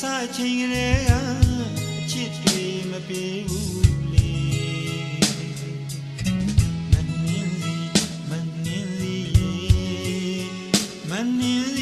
စအချိန်ကလေးကအချစ်တွေမပြေဘူးလေမနင်းစီမနင်းစီမနင်း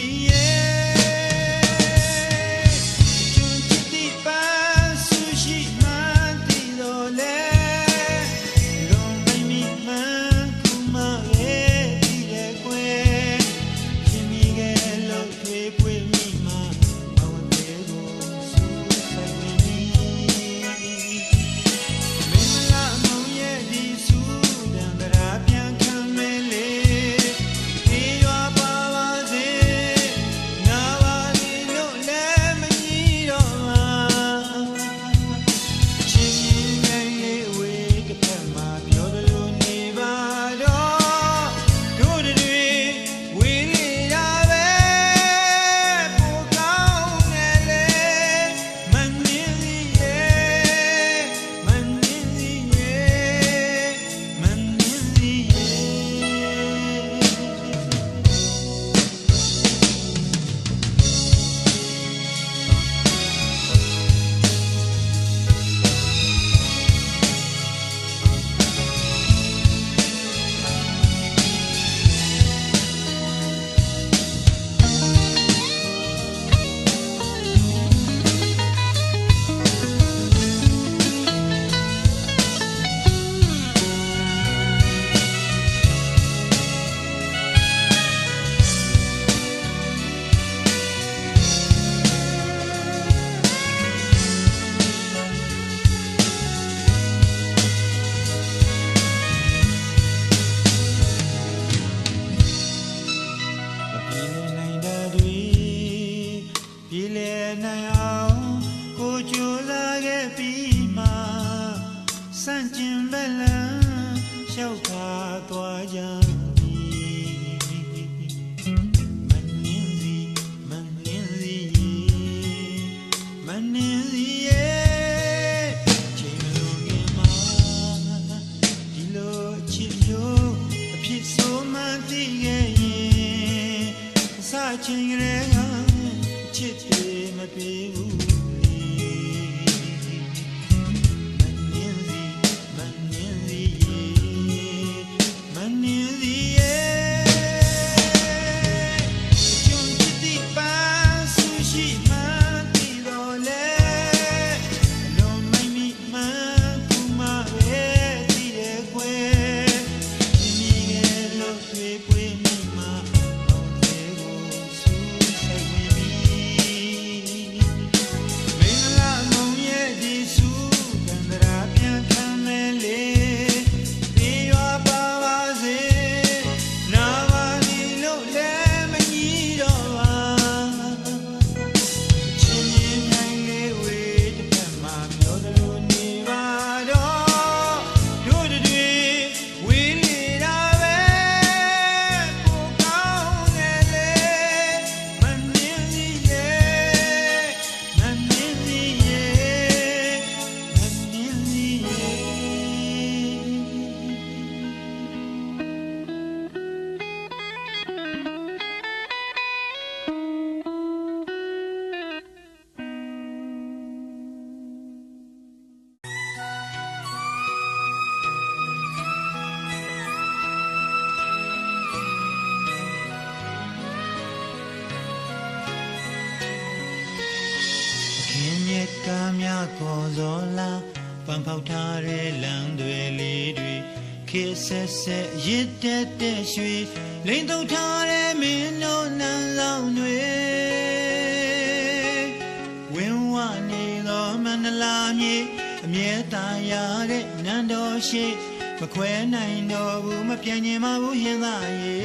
နန်းတော်ရှိမခွဲနိုင်တော့ဘူးမပြောင်းကျင်ပါဘူးဟင်သာရေ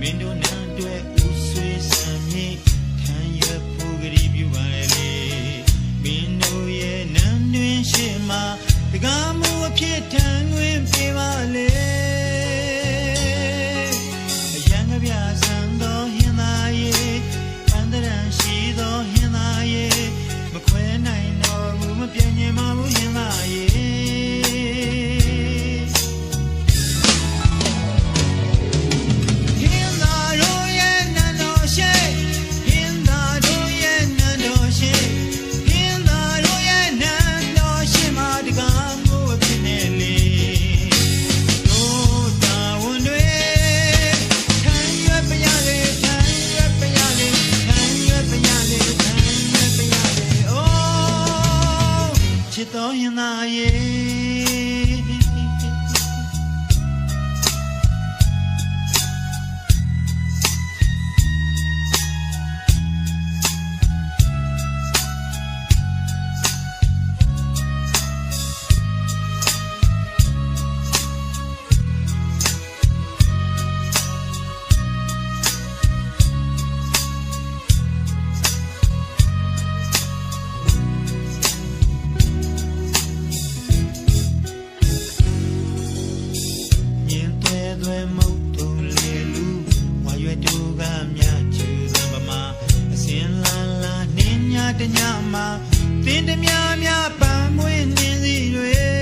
မင်းတို့နန်းတွေဦးဆွေးဆံမြေခံရပူကြည်ပြပါလေမင်းတို့ရဲ့နန်းတွင်ရှိမှတကားမှုအဖြစ်ထံတွင်ပြပါလေ တညမှာတင်းတများများပန်းမွေးနေစီတွေ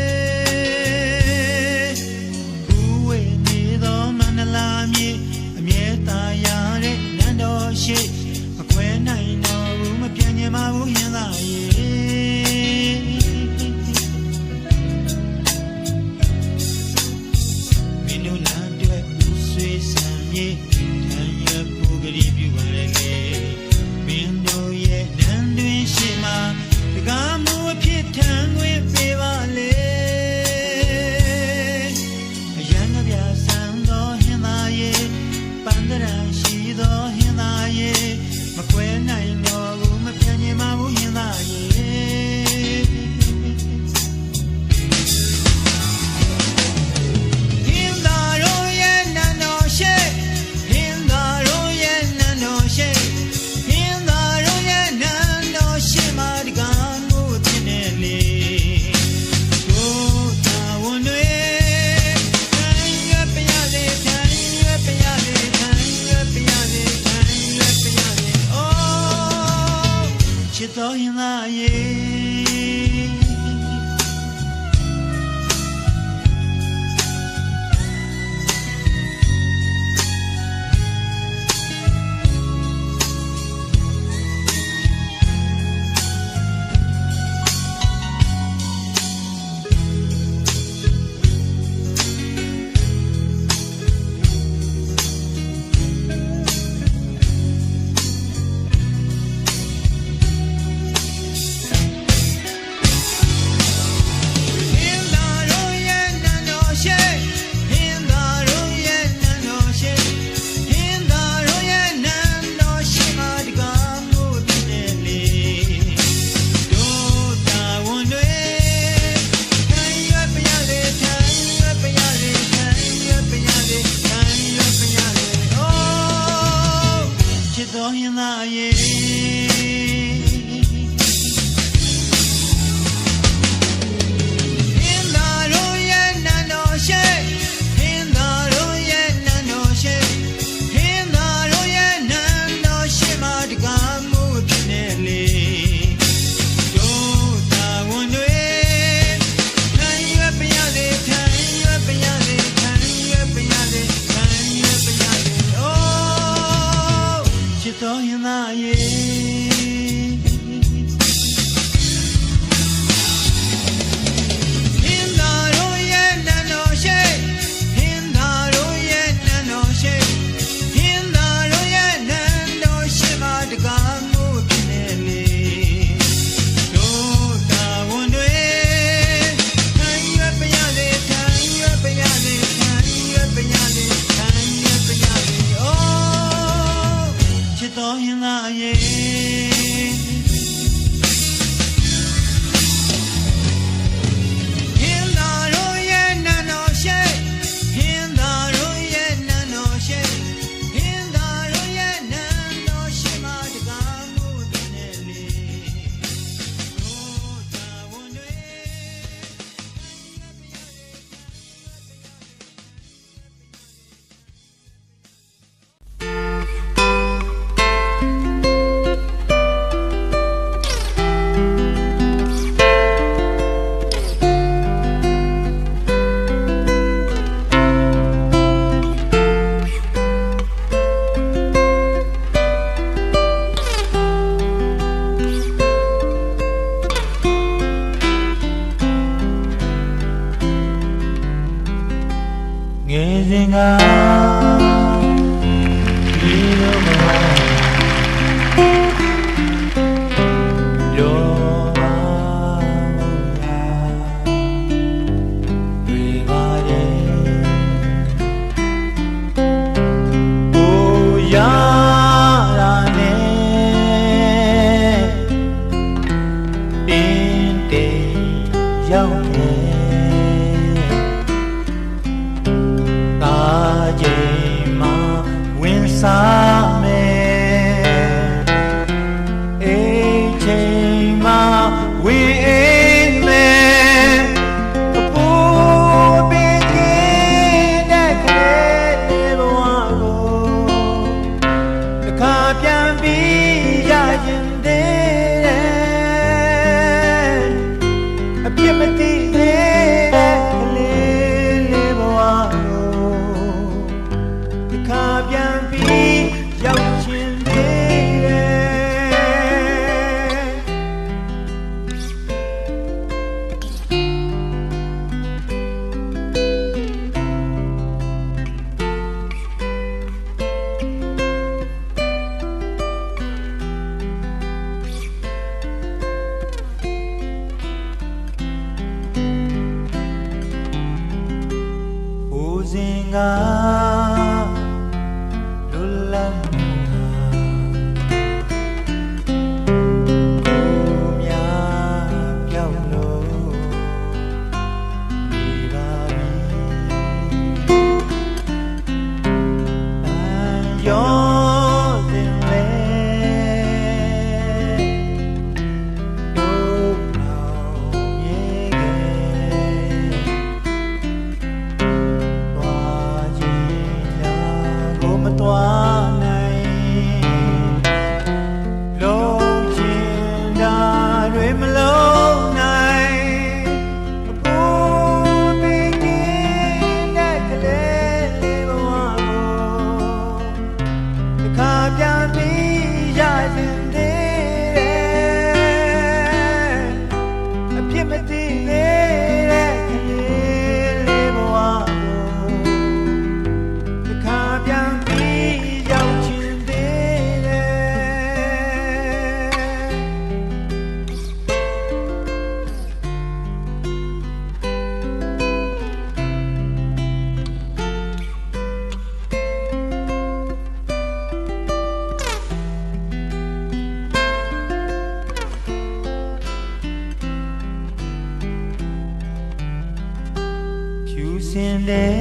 စ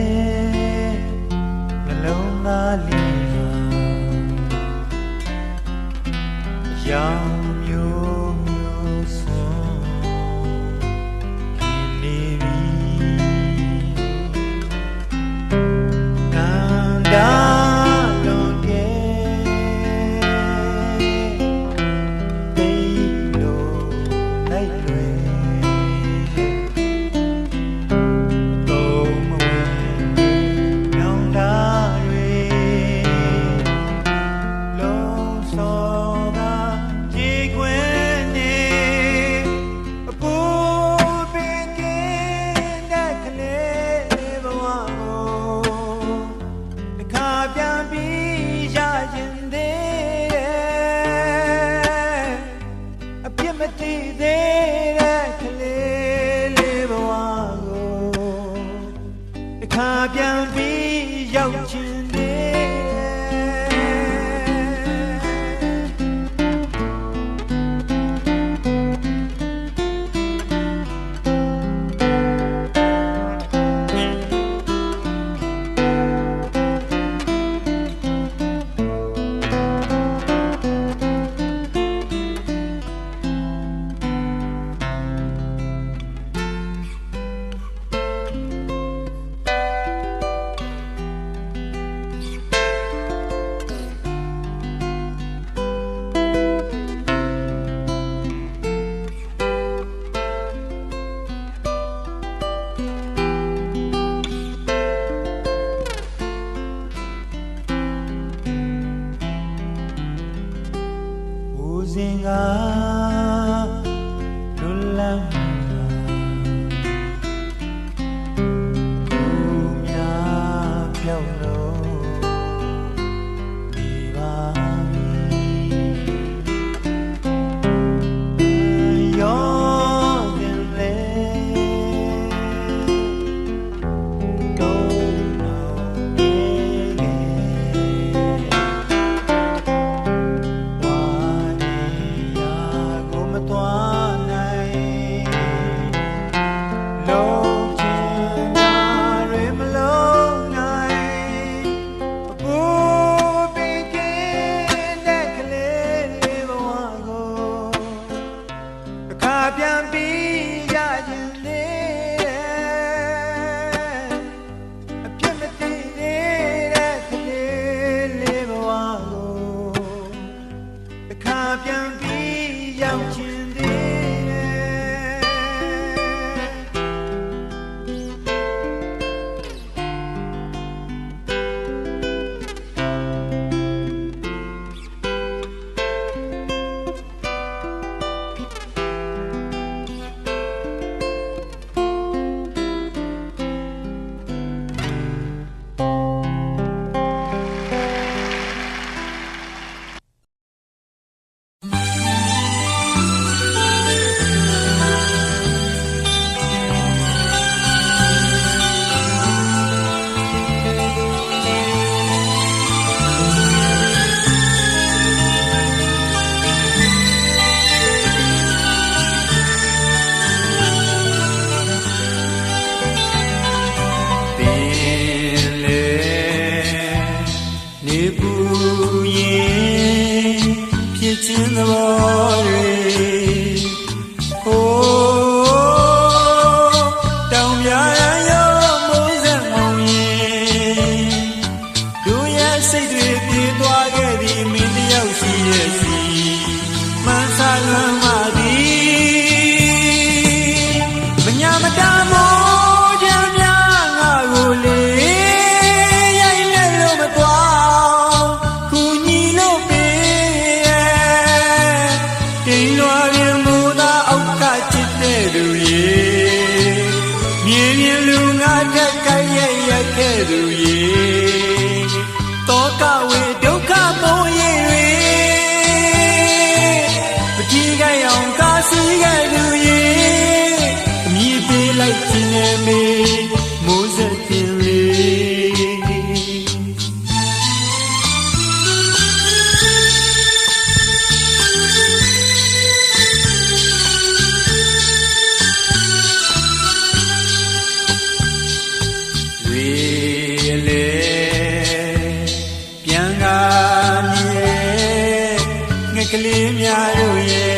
ကလေးများတို့ရဲ့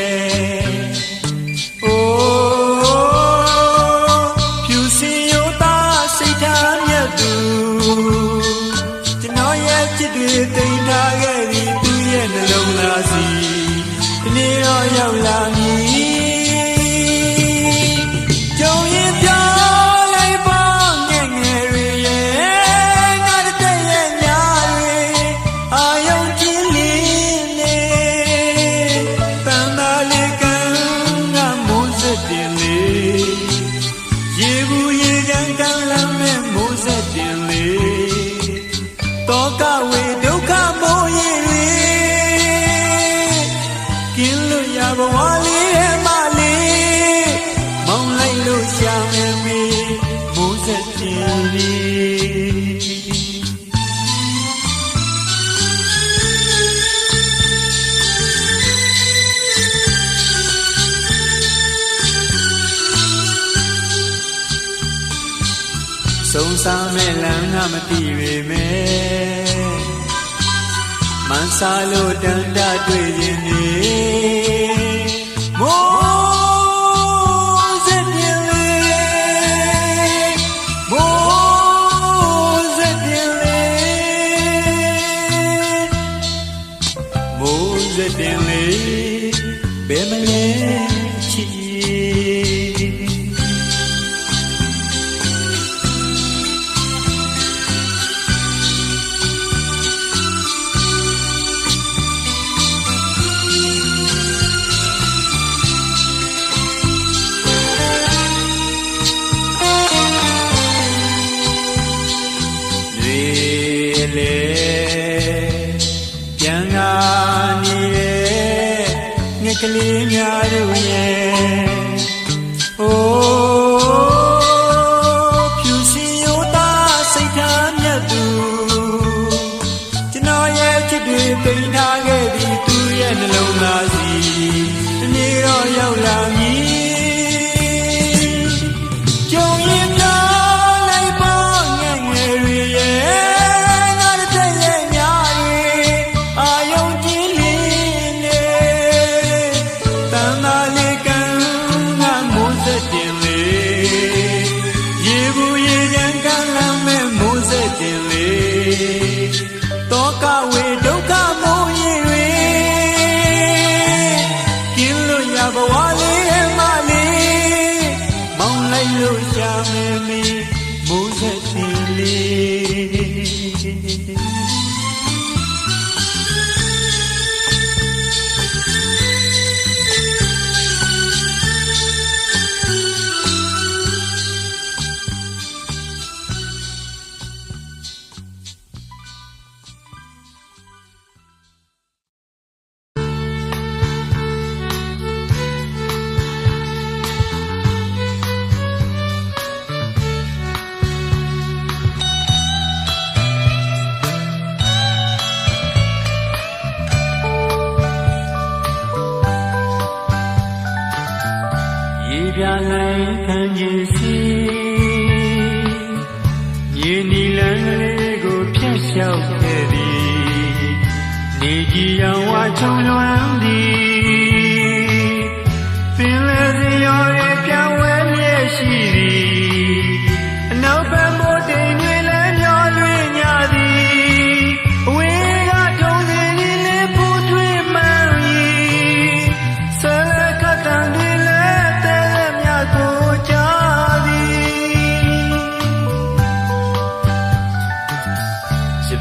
သိပေမဲ့မဆာလို့တန်တတွေ့ရင်နေ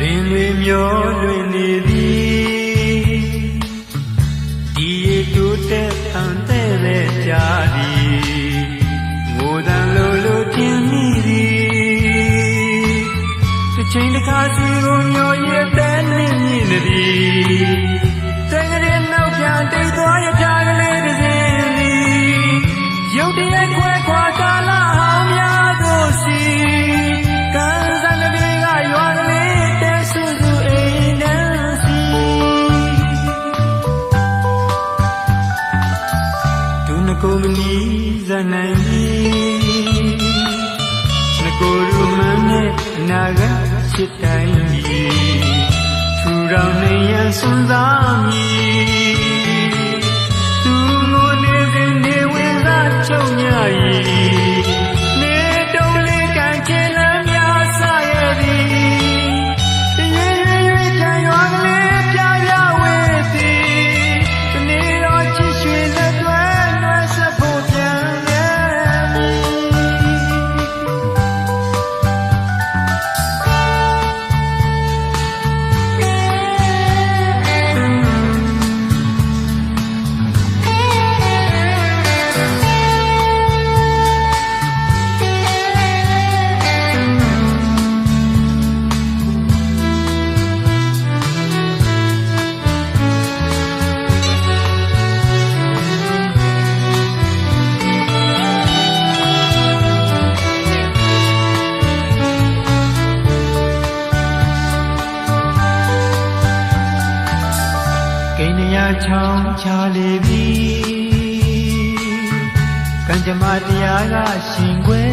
သတင်းတွေမျောလွင်နေသည်ဒီရေတိုးတက်ဖန်တဲ့တဲ့ကြာသည်ငိုတန်လိုလိုပြင်းမိသည်တစ်ချိန်တစ်ခါစီကိုမျောရတဲ့နေမြည်နေသည်တန်ကြဲနောက်ပြန်တိတ်သွားရကြ ပြန်နိုင်ပြီငကိုယ်လူမန်းနဲ့အနာဂတ်ဖြစ်တိုင်းပြီထူထောင်နေရန်စွန့်စားမည် ချောင်းချလေပြီကံကြမ္မာတရားကရှင်ခွဲ